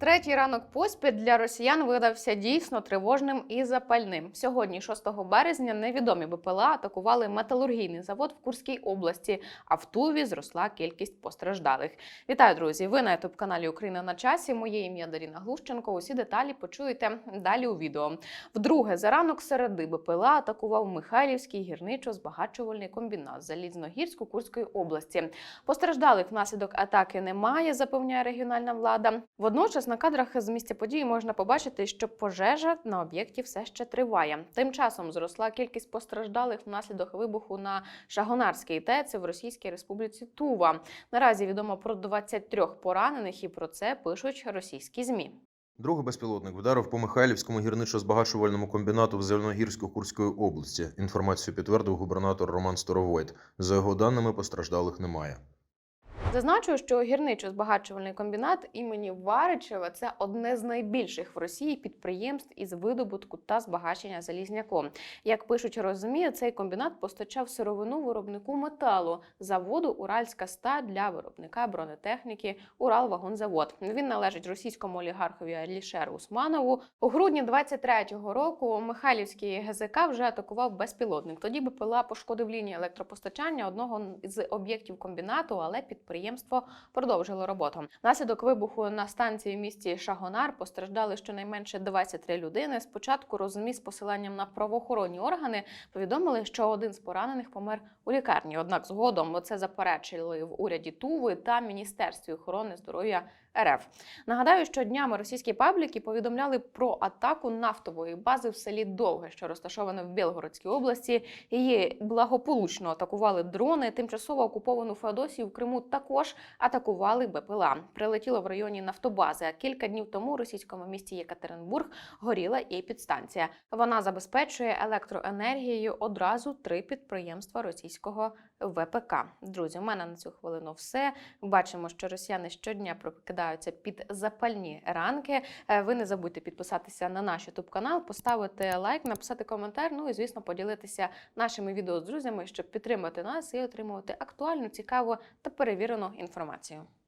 Третій ранок поспіль для росіян видався дійсно тривожним і запальним. Сьогодні, 6 березня, невідомі БПЛА атакували металургійний завод в Курській області, а в Туві зросла кількість постраждалих. Вітаю, друзі! Ви на ютуб каналі Україна на часі. Моє ім'я Даріна Глущенко. Усі деталі почуєте далі у відео. Вдруге, за ранок середи БПЛА атакував Михайлівський гірничо-збагачувальний комбінат Залізногірську Курської області. Постраждалих внаслідок атаки немає, запевняє регіональна влада. Водночас на кадрах з місця події можна побачити, що пожежа на об'єкті все ще триває. Тим часом зросла кількість постраждалих внаслідок вибуху на Шагонарській ТЕЦ в Російській Республіці Тува. Наразі відомо про 23 поранених, і про це пишуть російські змі. Другий безпілотник вдарив по Михайлівському гірничо-збагачувальному комбінату в Зеленогірську Курської області. Інформацію підтвердив губернатор Роман Сторовойт. За його даними, постраждалих немає. Зазначу, що гірничо-збагачувальний комбінат імені Варичева це одне з найбільших в Росії підприємств із видобутку та збагачення залізняком. Як пишуть розуміє, цей комбінат постачав сировину виробнику металу заводу Уральська ста для виробника бронетехніки Уралвагонзавод. Він належить російському олігархові Алішеру Усманову. У грудні 23-го року Михайлівський ГЗК вже атакував безпілотник. Тоді БПЛА пошкодив лінії електропостачання одного з об'єктів комбінату, але підприємство продовжило роботу. Наслідок вибуху на станції в місті Шагонар постраждали щонайменше 23 людини. Спочатку розумі з посиланням на правоохоронні органи повідомили, що один з поранених помер у лікарні. Однак згодом це заперечили в уряді Туви та Міністерстві охорони здоров'я РФ. Нагадаю, що днями російські пабліки повідомляли про атаку нафтової бази в селі Довге, що розташоване в Білгородській області. Її благополучно атакували дрони. Тимчасово окуповану Феодосію в Криму також атакували БПЛА. Прилетіло в районі нафтобази. А кілька днів тому у російському місті Єкатеринбург горіла і підстанція. Вона забезпечує електроенергією одразу три підприємства російського ВПК. Друзі, у мене на цю хвилину все. Бачимо, що росіяни щодня прокидаються під запальні ранки. Е, Ви не забудьте підписатися на наш youtube канал, поставити лайк, написати коментар. Ну і звісно, поділитися нашими відео з друзями, щоб підтримати нас і отримувати актуальну, цікаву та перевірену інформацію.